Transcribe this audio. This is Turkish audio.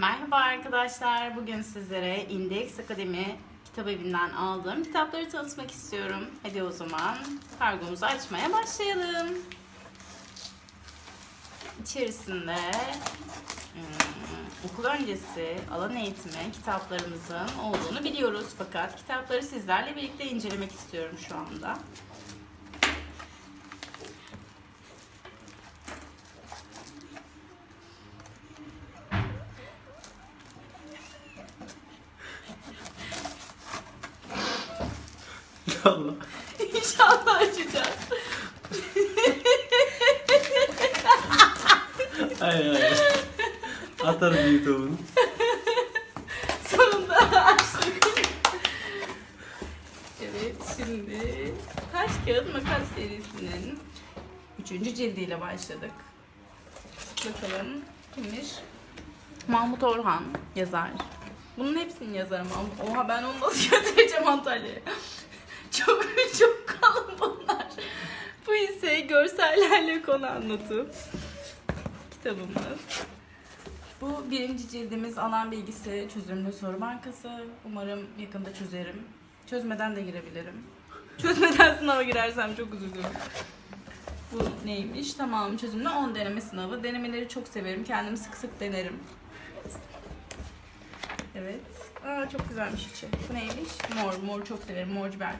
Merhaba arkadaşlar. Bugün sizlere Index Akademi kitap evinden aldığım kitapları tanıtmak istiyorum. Hadi o zaman kargomuzu açmaya başlayalım. İçerisinde hmm, okul öncesi alan eğitimi kitaplarımızın olduğunu biliyoruz. Fakat kitapları sizlerle birlikte incelemek istiyorum şu anda. Allah. İnşallah açacağız. Hayır hayır. Atarım YouTube'unu. Sonunda açtık. evet şimdi Taş Kağıt Makas serisinin 3. cildiyle başladık. Bakalım kimmiş? Mahmut Orhan yazar. Bunun hepsini yazar Mahmut. Oha ben onu nasıl götüreceğim Antalya'ya? çok çok kalın bunlar. Bu ise görsellerle konu anlatım. Kitabımız. Bu birinci cildimiz alan bilgisi çözümlü soru bankası. Umarım yakında çözerim. Çözmeden de girebilirim. Çözmeden sınava girersem çok üzülürüm. Bu neymiş? Tamam çözümlü 10 deneme sınavı. Denemeleri çok severim. Kendim sık sık denerim. Evet. Aa, çok güzelmiş içi. Bu neymiş? Mor. Mor çok severim. Mor biber.